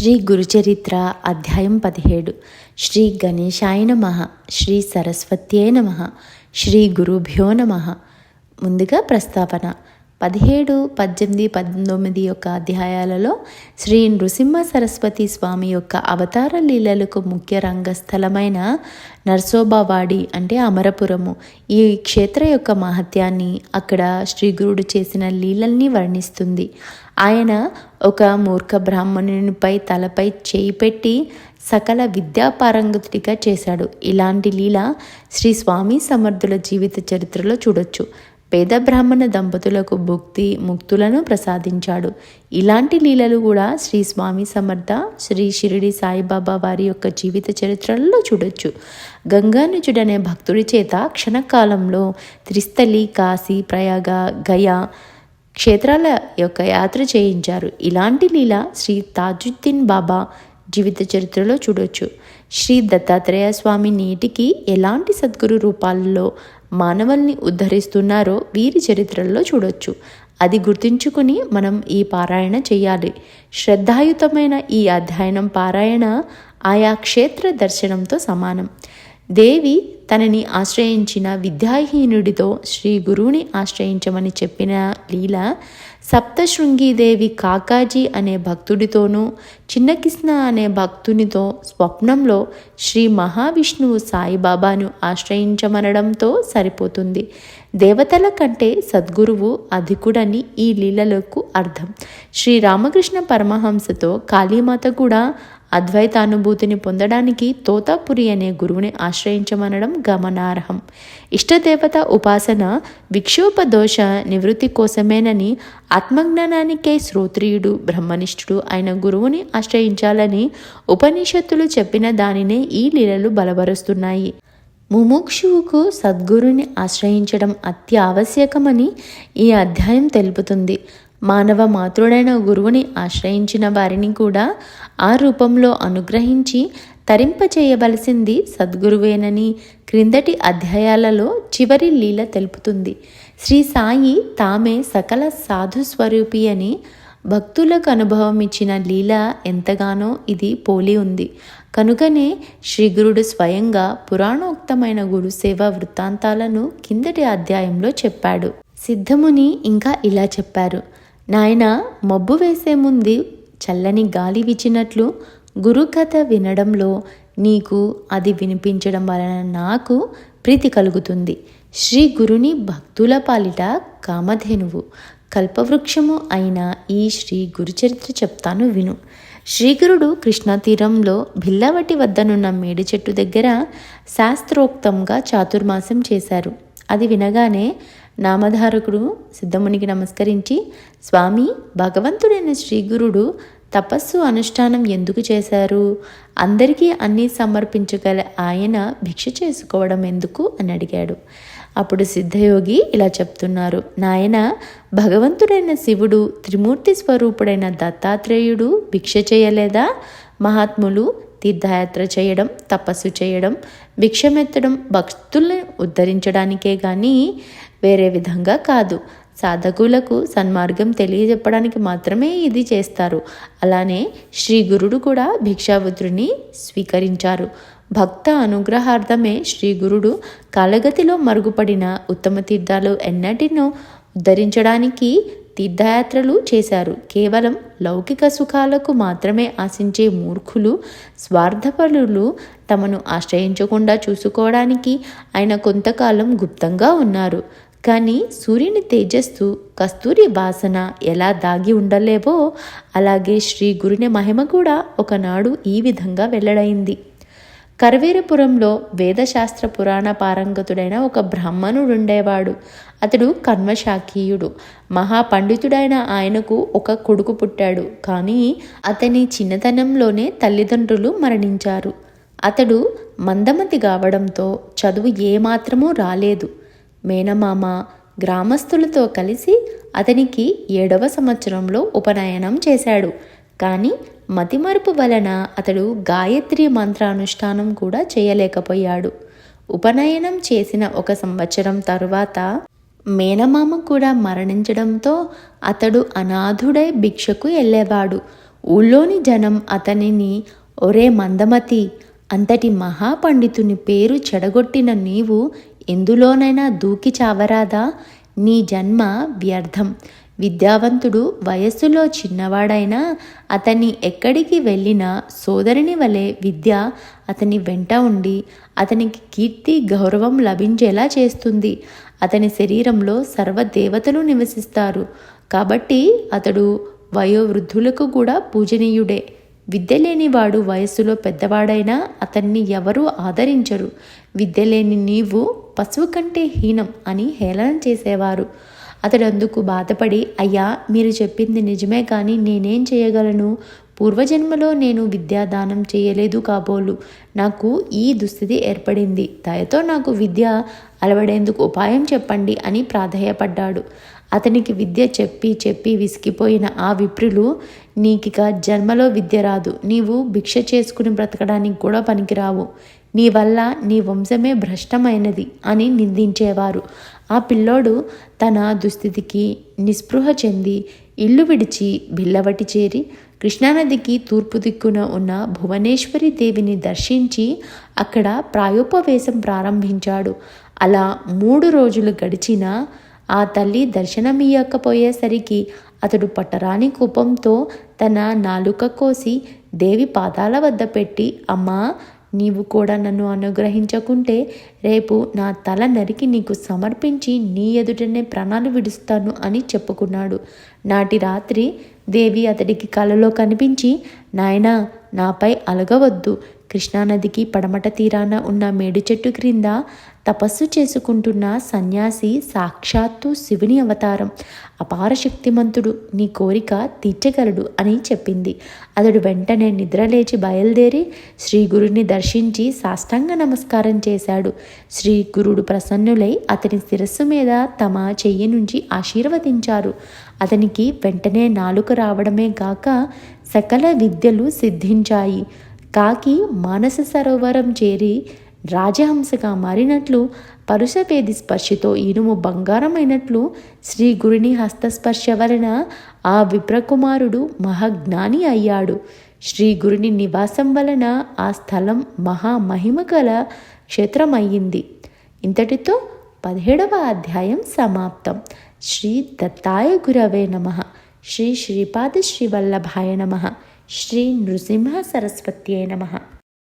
శ్రీ గురుచరిత్ర అధ్యాయం పదిహేడు. శ్రీ గణేశాయ నమ. శ్రీ సరస్వత్యే నమ. శ్రీ గురుభ్యో నమ. ముందుగా ప్రస్తావన. పదిహేడు పద్దెనిమిది పంతొమ్మిది యొక్క అధ్యాయాలలో శ్రీ నృసింహ సరస్వతి స్వామి యొక్క అవతార లీలలకు ముఖ్య రంగస్థలమైన నర్సోబావాడి అంటే అమరపురము. ఈ క్షేత్ర యొక్క మహత్యాన్ని అక్కడ శ్రీ గురుడు చేసిన లీలల్ని వర్ణిస్తుంది. ఆయన ఒక మూర్ఖ బ్రాహ్మణునిపై తలపై చేయి పెట్టి సకల విద్యాపారంగతుడిగా చేశాడు. ఇలాంటి లీల శ్రీ స్వామి సమర్థుల జీవిత చరిత్రలో చూడొచ్చు. పేద బ్రాహ్మణ దంపతులకు భుక్తి ముక్తులను ప్రసాదించాడు. ఇలాంటి లీలలు కూడా శ్రీ స్వామి సమర్థ శ్రీ షిరిడి సాయిబాబా వారి యొక్క జీవిత చరిత్రల్లో చూడొచ్చు. గంగానుజుడనే భక్తుడి చేత క్షణకాలంలో త్రిస్థలి కాశీ ప్రయాగ గయా క్షేత్రాల యొక్క యాత్ర చేయించారు. ఇలాంటి లీల శ్రీ తాజుద్దీన్ బాబా జీవిత చరిత్రలో చూడొచ్చు. శ్రీ దత్తాత్రేయ స్వామి నేటికి ఎలాంటి సద్గురు రూపాల్లో మానవుల్ని ఉద్ధరిస్తున్నారో వీరి చరిత్రల్లో చూడొచ్చు. అది గుర్తుంచుకుని మనం ఈ పారాయణ చేయాలి. శ్రద్ధాయుతమైన ఈ అధ్యయనం పారాయణ ఆయా క్షేత్ర దర్శనంతో సమానం. దేవి తనని ఆశ్రయించిన విద్యాహీనుడితో శ్రీ గురువుని ఆశ్రయించమని చెప్పిన లీల సప్తశృంగిదేవి కాకాజీ అనే భక్తుడితోనూ చిన్నకిష్ణ అనే భక్తునితో స్వప్నంలో శ్రీ మహావిష్ణువు సాయిబాబాను ఆశ్రయించమనడంతో సరిపోతుంది. దేవతల కంటే సద్గురువు అధికుడని ఈ లీలలకు అర్థం. శ్రీ రామకృష్ణ పరమహంసతో కాళీమాత కూడా అద్వైతానుభూతిని పొందడానికి తోతాపురి అనే గురువుని ఆశ్రయించమనడం గమనార్హం. ఇష్టదేవత ఉపాసన విక్షోభ దోష నివృత్తి కోసమేనని ఆత్మజ్ఞానానికై శ్రోత్రియుడు బ్రహ్మనిష్ఠుడు అయిన గురువుని ఆశ్రయించాలని ఉపనిషత్తులు చెప్పిన దానినే ఈ లీలలు బలపరుస్తున్నాయి. ముముక్షువుకు సద్గురుని ఆశ్రయించడం అత్యావశ్యకమని ఈ అధ్యాయం తెలుపుతుంది. మానవ మాతృడైన గురువుని ఆశ్రయించిన వారిని కూడా ఆ రూపంలో అనుగ్రహించి తరింపచేయవలసింది సద్గురువేనని క్రిందటి అధ్యాయాలలో చివరి లీల తెలుపుతుంది. శ్రీ సాయి తామే సకల సాధు స్వరూపి అని భక్తులకు అనుభవం ఇచ్చిన లీల ఎంతగానో ఇది పోలి ఉంది. కనుకనే శ్రీగురుడు స్వయంగా పురాణోక్తమైన గురుసేవ వృత్తాంతాలను కిందటి అధ్యాయంలో చెప్పాడు. సిద్ధముని ఇంకా ఇలా చెప్పారు. నాయన మబ్బు వేసే ముందు చల్లని గాలి విచ్చినట్లు గురుకథ వినడంలో నీకు అది వినిపించడం వలన నాకు ప్రీతి కలుగుతుంది. శ్రీ గురుని భక్తుల పాలిట కామధేనువు. కల్పవృక్షము అయిన ఈ శ్రీ గురుచరిత్ర చెప్తాను విను. శ్రీగురుడు కృష్ణా తీరంలో భిల్లవటి వద్దనున్న మేడి చెట్టు దగ్గర శాస్త్రోక్తంగా చాతుర్మాసం చేశారు. అది వినగానే నామధారకుడు సిద్ధమునికి నమస్కరించి స్వామి భగవంతుడైన శ్రీగురుడు తపస్సు అనుష్ఠానం ఎందుకు చేశారు? అందరికీ అన్నీ సమర్పించగల ఆయన భిక్ష చేసుకోవడం ఎందుకు? అని అడిగాడు. అప్పుడు సిద్ధయోగి ఇలా చెప్తున్నారు నాయన భగవంతుడైన శివుడు త్రిమూర్తి స్వరూపుడైన దత్తాత్రేయుడు భిక్ష చేయలేదా? మహాత్ములు తీర్థయాత్ర చేయడం తపస్సు చేయడం భిక్షమెత్తడం భక్తుల్ని ఉద్ధరించడానికే కానీ వేరే విధంగా కాదు. సాధకులకు సన్మార్గం తెలియజెప్పడానికి మాత్రమే ఇది చేస్తారు. అలానే శ్రీ గురుడు కూడా భిక్షావృతుడిని స్వీకరించారు. భక్త అనుగ్రహార్థమే శ్రీ గురుడు కాలగతిలో మరుగుపడిన ఉత్తమ తీర్థాలు ఎన్నటినో ఉద్ధరించడానికి తీర్థయాత్రలు చేశారు. కేవలం లౌకిక సుఖాలకు మాత్రమే ఆశించే మూర్ఖులు స్వార్థపరులు తమను ఆశ్రయించకుండా చూసుకోవడానికి ఆయన కొంతకాలం గుప్తంగా ఉన్నారు. కానీ సూర్యుని తేజస్సు కస్తూరి వాసన ఎలా దాగి ఉండలేవో అలాగే శ్రీ గురుని మహిమ కూడా ఒకనాడు ఈ విధంగా వెల్లడైంది. కరవీరపురంలో వేదశాస్త్ర పురాణ పారంగతుడైన ఒక బ్రాహ్మణుడు ఉండేవాడు అతడు కర్మశాఖీయుడు. మహాపండితుడైన ఆయనకు ఒక కొడుకు పుట్టాడు. కానీ అతని చిన్నతనంలోనే తల్లిదండ్రులు మరణించారు. అతడు మందమతి కావడంతో చదువు ఏమాత్రమూ రాలేదు. మేనమామ గ్రామస్తులతో కలిసి అతనికి ఏడవ సంవత్సరంలో ఉపనయనం చేశాడు. కానీ మతిమరుపు వలన అతడు గాయత్రి మంత్రానుష్ఠానం కూడా చేయలేకపోయాడు. ఉపనయనం చేసిన ఒక సంవత్సరం తరువాత మేనమామ కూడా మరణించడంతో అతడు అనాథుడై భిక్షకు వెళ్ళేవాడు ఊళ్ళోని జనం అతనిని ఒరే మందమతి అంతటి మహాపండితుని పేరు చెడగొట్టిన నీవు ఎందులోనైనా దూకి చావరాదా? నీ జన్మ వ్యర్థం. విద్యావంతుడు వయస్సులో చిన్నవాడైనా అతన్ని ఎక్కడికి వెళ్ళినా సోదరుని వలె విద్య అతని వెంట ఉండి అతనికి కీర్తి గౌరవం లభించేలా చేస్తుంది. అతని శరీరంలో సర్వదేవతలు నివసిస్తారు. కాబట్టి అతడు వయోవృద్ధులకు కూడా పూజనీయుడే. విద్య లేనివాడు వయస్సులో పెద్దవాడైనా అతన్ని ఎవరూ ఆదరించరు. విద్య లేని నీవు పశువు కంటే హీనం అని హేళన చేసేవారు. అతడు అందుకు బాధపడి అయ్యా మీరు చెప్పింది నిజమే కానీ నేనేం చేయగలను? పూర్వజన్మలో నేను విద్యాదానం చేయలేదు కాబోలు. నాకు ఈ దుస్థితి ఏర్పడింది. దయతో నాకు విద్య అలవడేందుకు ఉపాయం చెప్పండి అని ప్రాధేయపడ్డాడు. అతనికి విద్య చెప్పి చెప్పి విసిగిపోయిన ఆ విప్రులు నీకిక జన్మలో విద్య రాదు. నీవు భిక్ష చేసుకుని బ్రతకడానికి కూడా పనికిరావు. నీ వల్ల నీ వంశమే భ్రష్టమైనది అని నిందించేవారు. ఆ పిల్లోడు తన దుస్థితికి నిస్పృహ చెంది ఇల్లు విడిచి బిల్లవటి చేరి కృష్ణానదికి తూర్పు దిక్కున ఉన్న భువనేశ్వరి దేవిని దర్శించి అక్కడ ప్రాయోపవేశం ప్రారంభించాడు. అలా మూడు రోజులు గడిచినా ఆ తల్లి దర్శనమియ్యకపోయేసరికి అతడు పట్టరాని కోపంతో తన నాలుక కోసి దేవి పాదాల వద్ద పెట్టి అమ్మా నీవు కూడా నన్ను అనుగ్రహించకుంటే రేపు నా తల నరికి నీకు సమర్పించి నీ ఎదుటనే ప్రాణాలు విడుస్తాను అని చెప్పుకున్నాడు. నాటి రాత్రి దేవి అతడికి కలలో కనిపించి నాయనా నాపై అలగవద్దు. కృష్ణానదికి పడమట తీరాన ఉన్న మేడి చెట్టు క్రింద తపస్సు చేసుకుంటున్న సన్యాసి సాక్షాత్తు శివుని అవతారం. అపార శక్తిమంతుడు నీ కోరిక తీర్చగలడు అని చెప్పింది. అతడు వెంటనే నిద్రలేచి బయలుదేరి శ్రీ గురుని దర్శించి సాష్టాంగ నమస్కారం చేశాడు. శ్రీ గురుడు ప్రసన్నులై అతని శిరస్సు మీద తమ చెయ్యి నుంచి ఆశీర్వదించారు. అతనికి వెంటనే నాలుక రావడమే గాక సకల విద్యలు సిద్ధించాయి. కాకి మానస సరోవరం చేరి రాజహంసగా మారినట్లు పరుషపేది స్పర్శతో ఇనుము బంగారమైనట్లు శ్రీ గురుని హస్తస్పర్శ వలన ఆ విప్రకుమారుడు మహాజ్ఞాని అయ్యాడు. శ్రీ గురుని నివాసం వలన ఆ స్థలం మహామహిమ గల క్షేత్రమయ్యింది. ఇంతటితో పదిహేడవ అధ్యాయం సమాప్తం. శ్రీ దత్తాయ గురవే నమ. శ్రీ శ్రీపాద శ్రీవల్లభాయ నమ. శ్రీ నృసింహ సరస్వత్యే నమ